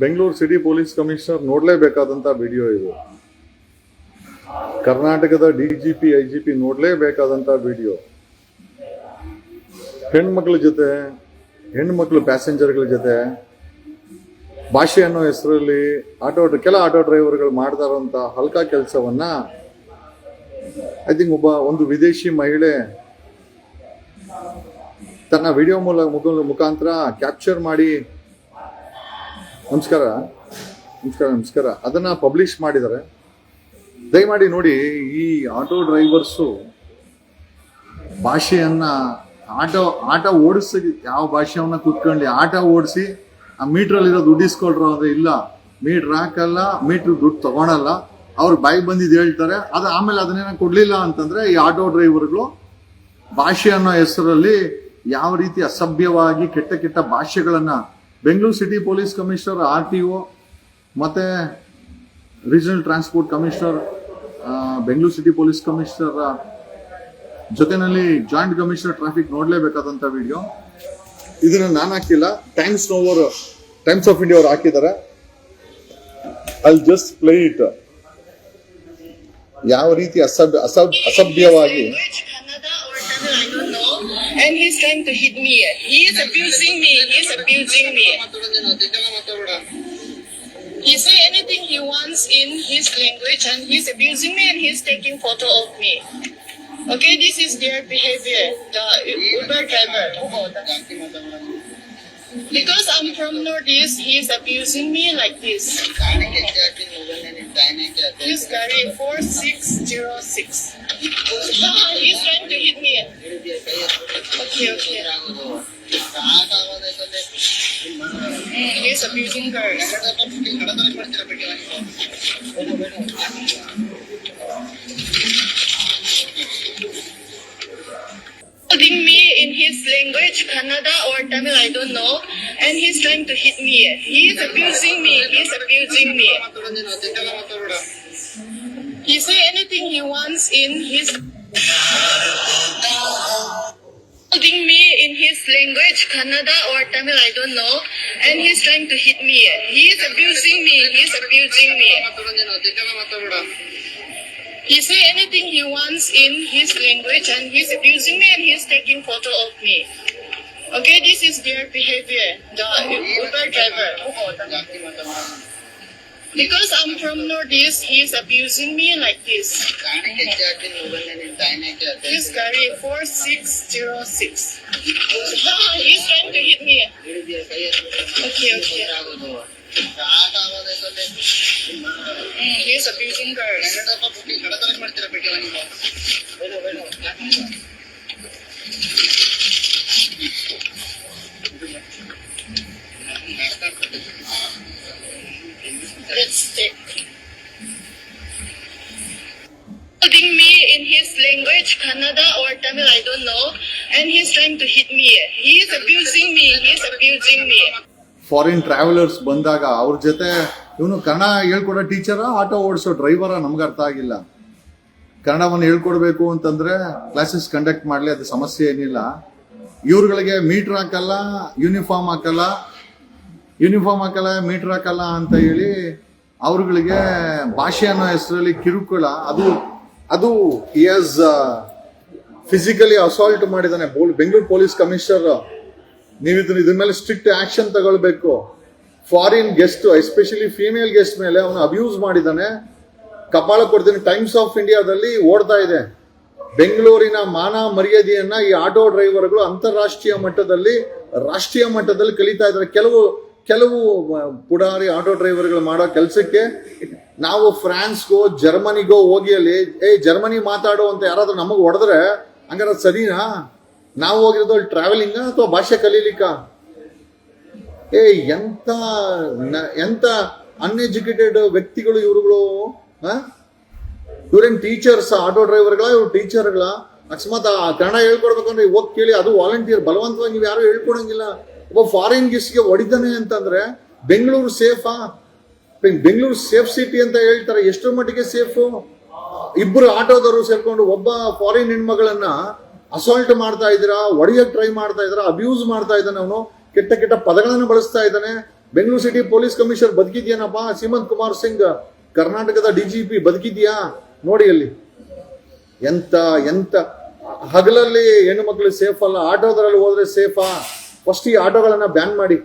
Bengaluru city police commissioner ನೋಡಲೇಬೇಕಾದಂಥ video ಇದು. ಕರ್ನಾಟಕದ D G P, I G P ನೋಡಲೇಬೇಕಾದಂಥ video. ಹೆಣ್ಮಕ್ಳ ಜೊತೆ, ಹೆಣ್ಮಕ್ಳು ಪ್ಯಾಸೆಂಜರ್ಗಳ ಜೊತೆ ಭಾಷೆ ಅನ್ನೋ ಹೆಸರಲ್ಲಿ ಆಟೋ, ಕೆಲ ಆಟೋ ಡ್ರೈವರ್ಗಳು ಮಾಡ್ತಾರಂಥ ಹಲ್ಕ ಕೆಲಸವನ್ನ ಐ ಥಿಂಕ್ ಒಬ್ಬ ಒಂದು ವಿದೇಶಿ ಮಹಿಳೆ ತನ್ನ ವಿಡಿಯೋ ಮೂಲ ಮುಖ ಮುಖಾಂತರ ಕ್ಯಾಪ್ಚರ್ ಮಾಡಿ ನಮಸ್ಕಾರ. ನಮಸ್ಕಾರ ನಮಸ್ಕಾರ. ಅದನ್ನ ಪಬ್ಲಿಷ್ ಮಾಡಿದ್ದಾರೆ ದಯಮಾಡಿ ನೋಡಿ, ಈ ಆಟೋ ಡ್ರೈವರ್ಸು ಭಾಷೆಯನ್ನ ಆಟೋ, ಆಟ ಓಡಿಸಿ ಯಾವ ಭಾಷೆಯನ್ನ ಕುತ್ಕೊಂಡು ಆಟ ಓಡಿಸಿ ಆ ಮೀಟ್ರಲ್ಲಿರೋ ದುಡ್ಡು ಇಸ್ಕೊಳ್ರು ಅದು ಇಲ್ಲ. ಮೀಟ್ರ್ ಹಾಕಲ್ಲ, ಮೀಟ್ರ್ ದುಡ್ಡು ತಗೊಳಲ್ಲ. ಅವ್ರು ಬಾಯಿ ಬಂದಿದ್ದು ಹೇಳ್ತಾರೆ. ಅದು ಆಮೇಲೆ ಅದನ್ನೇನ ಕೊಡಲಿಲ್ಲ ಅಂತಂದ್ರೆ ಈ ಆಟೋ ಡ್ರೈವರ್ಗಳು ಭಾಷೆ ಅನ್ನೋ ಹೆಸರಲ್ಲಿ ಯಾವ ರೀತಿ ಅಸಭ್ಯವಾಗಿ ಕೆಟ್ಟ ಕೆಟ್ಟ ಭಾಷೆಗಳನ್ನ Bengaluru city police commissioner, R T O, ಮತ್ತೆ regional transport commissioner Bengaluru city police commissioner, ಜೊತೆನಲ್ಲಿ ಜಾಯಿಂಟ್ ಕಮಿಷನರ್ ಟ್ರಾಫಿಕ್ ನೋಡಲೇಬೇಕಾದಂಥ ವಿಡಿಯೋ. ಇದನ್ನ ನಾನು ಹಾಕಿಲ್ಲ Times now or Times of India ಅವ್ರು ಹಾಕಿದ್ದಾರೆ. ಐ ಜಸ್ಟ್ ಪ್ಲೇ ಇಟ್ ಯಾವ ರೀತಿ ಅಸಭ್ಯ ಅಸಭ್ಯವಾಗಿ And he's trying to hit me. He is abusing me. He is abusing me. He say anything he wants in his language and he's abusing me and he's taking photo of me. Okay, this is their behavior, the Uber driver. Because I'm from Northeast, he is abusing me like this. This Gary 4606. He's trying to hit me. Okay, okay. He's abusing girls. Holding me in his language, Kannada or Tamil, I don't know. And he's trying to hit me. He is abusing me. He is abusing me. He say anything he wants in his holding me in his language, Kannada or Tamil, I don't know. And he's trying to hit me. He is abusing me. He is abusing me. He say anything he wants in his language and he's abusing me and he's taking photo of me. Okay, this is their behavior, the Uber driver. Because I'm from Northeast, he's abusing me like this. This Gary 4606. he's trying to hit me. Okay, okay. Mm, he's abusing girls. Take. Holding me in his language, Kannada or Tamil, I don't know. And he's trying to hit me. He is abusing me. He is abusing me. Foreign travellers ಬಂದಾಗ ಅವ್ರ ಜೊತೆ ಇವನು ಕನ್ನಡ ಹೇಳ್ಕೊಡೋ ಟೀಚರ auto ಓಡಿಸೋ ಡ್ರೈವರ ನಮ್ಗೆ ಅರ್ಥ ಆಗಿಲ್ಲ ಕನ್ನಡವನ್ನು ಹೇಳ್ಕೊಡ್ಬೇಕು ಅಂತಂದ್ರೆ ಕ್ಲಾಸಸ್ ಕಂಡಕ್ಟ್ ಮಾಡಲಿ ಅದು ಸಮಸ್ಯೆ ಏನಿಲ್ಲ ಇವ್ರುಗಳಿಗೆ ಮೀಟರ್ ಹಾಕಲ್ಲ ಯೂನಿಫಾರ್ಮ್ ಹಾಕಲ್ಲ ಯೂನಿಫಾರ್ಮ್ ಹಾಕಲ್ಲ ಮೀಟರ್ ಹಾಕಲ್ಲ ಅಂತ ಹೇಳಿ ಅವ್ರುಗಳಿಗೆ ಭಾಷೆ ಅನ್ನೋ ಹೆಸರಲ್ಲಿ ಕಿರುಕುಳ, ಅದು ಅದು ಇಯಸ್ ಫಿಸಿಕಲಿ ಅಸಾಲ್ಟ್ ಮಾಡಿದಾನೆ ಬೋಲ್- ಬೆಂಗಳೂರು ಪೊಲೀಸ್ ಕಮಿಷನರ್ ನೀವು ಇದನ್ನ, ಇದ್ರ ಮೇಲೆ ಸ್ಟ್ರಿಕ್ಟ್ ಆಕ್ಷನ್ ತಗೊಳ್ಬೇಕು. Foreign guest especially female guest ಮೇಲೆ ಅವನು ಅಬ್ಯೂಸ್ ಮಾಡಿದ್ದಾನೆ. ಕಪಾಳ ಕೊಡ್ತೀನಿ ಟೈಮ್ಸ್ ಆಫ್ ಇಂಡಿಯಾದಲ್ಲಿ ಓಡ್ತಾ ಇದೆ. ಬೆಂಗಳೂರಿನ ಮಾನ ಮರ್ಯಾದೆಯನ್ನ ಈ ಆಟೋ ಡ್ರೈವರ್ಗಳು ಅಂತಾರಾಷ್ಟ್ರೀಯ ಮಟ್ಟದಲ್ಲಿ, ರಾಷ್ಟ್ರೀಯ ಮಟ್ಟದಲ್ಲಿ ಕಲಿತಾ ಇದ್ದಾರೆ. ಕೆಲವು ಕೆಲವು ಪುಡಾರಿ ಆಟೋ ಡ್ರೈವರ್ಗಳು ಮಾಡೋ ಕೆಲಸಕ್ಕೆ ನಾವು ಫ್ರಾನ್ಸ್ಗೋ, ಜರ್ಮನಿಗೋ ಹೋಗಿ ಅಲ್ಲಿ ಏ, ಜರ್ಮನಿ ಮಾತಾಡೋ ಅಂತ ಯಾರಾದ್ರೂ ನಮಗೆ ಹೊಡೆದ್ರೆ ಹಂಗಾರ ಸರಿನಾ? ನಾವು ಹೋಗಿರೋದು ಅಲ್ಲಿ ಟ್ರಾವೆಲಿಂಗ್ ಅಥವಾ ಭಾಷೆ ಕಲೀಲಿಕ್ಕ? ಏ, ಎಂತ ಎಂತ ಅನ್ಎಜುಕೇಟೆಡ್ ವ್ಯಕ್ತಿಗಳು ಇವರುಗಳು? ಇವ್ರೇನ್ ಟೀಚರ್ಸ್ ಆಟೋ ಡ್ರೈವರ್ಗಳ? ಇವ್ರು ಟೀಚರ್ಗಳ ಅಕಸ್ಮಾತ್ ಆ ಕನ್ನಡ ಹೇಳ್ಕೊಡ್ಬೇಕಂದ್ರೆ ಹೋಗಿ ಕೇಳಿ ಅದು ವಾಲಂಟಿಯರ್ ಬಲವಂತವಾಗಿ ನೀವು ಯಾರು ಹೇಳ್ಕೊಡಂಗಿಲ್ಲ. ಒಬ್ಬ ಫಾರಿನ್ಗೆ ಹೊಡಿತಾನೆ ಅಂತಂದ್ರೆ ಬೆಂಗಳೂರು ಸೇಫಾ ಬೆಂಗಳೂರು ಸೇಫ್ ಸಿಟಿ ಅಂತ ಹೇಳ್ತಾರೆ. ಎಷ್ಟರ ಮಟ್ಟಿಗೆ ಸೇಫು ಇಬ್ಬರು ಆಟೋದವರು ಸೇರ್ಕೊಂಡು ಒಬ್ಬ ಫಾರಿನ್ ಹೆಣ್ಮಗಳನ್ನ ಅಸಾಲ್ಟ್ ಮಾಡ್ತಾ ಇದ್ದೀರಾ ಒಡೆಯಕ್ ಟ್ರೈ ಮಾಡ್ತಾ ಇದ್ದೀರಾ ಅಬ್ಯೂಸ್ ಮಾಡ್ತಾ ಇದ್ದಾನೆ ಅವನು, ಕೆಟ್ಟ ಕೆಟ್ಟ ಪದಗಳನ್ನು ಬಳಸ್ತಾ ಇದ್ದಾನೆ. ಬೆಂಗಳೂರು ಸಿಟಿ ಪೊಲೀಸ್ ಕಮಿಷನರ್ ಬದುಕಿದ್ಯಾನಪ್ಪ? ಸೀಮಂತ್ ಕುಮಾರ್ ಸಿಂಗ್, ಕರ್ನಾಟಕದ ಡಿಜಿಪಿ ಬದುಕಿದ್ಯಾ? ನೋಡಿ ಅಲ್ಲಿ. ಎಂತ ಎಂತ. ಹಗಲಲ್ಲಿ ಹೆಣ್ಣು ಮಕ್ಕಳು ಸೇಫ್ ಅಲ್ಲ, ಆಟೋದ್ರಲ್ಲಿ ಹೋದ್ರೆ ಸೇಫಾ ಫಸ್ಟ್ ಈ ಆಟೋಗಳನ್ನ ಬ್ಯಾನ್ ಮಾಡಿ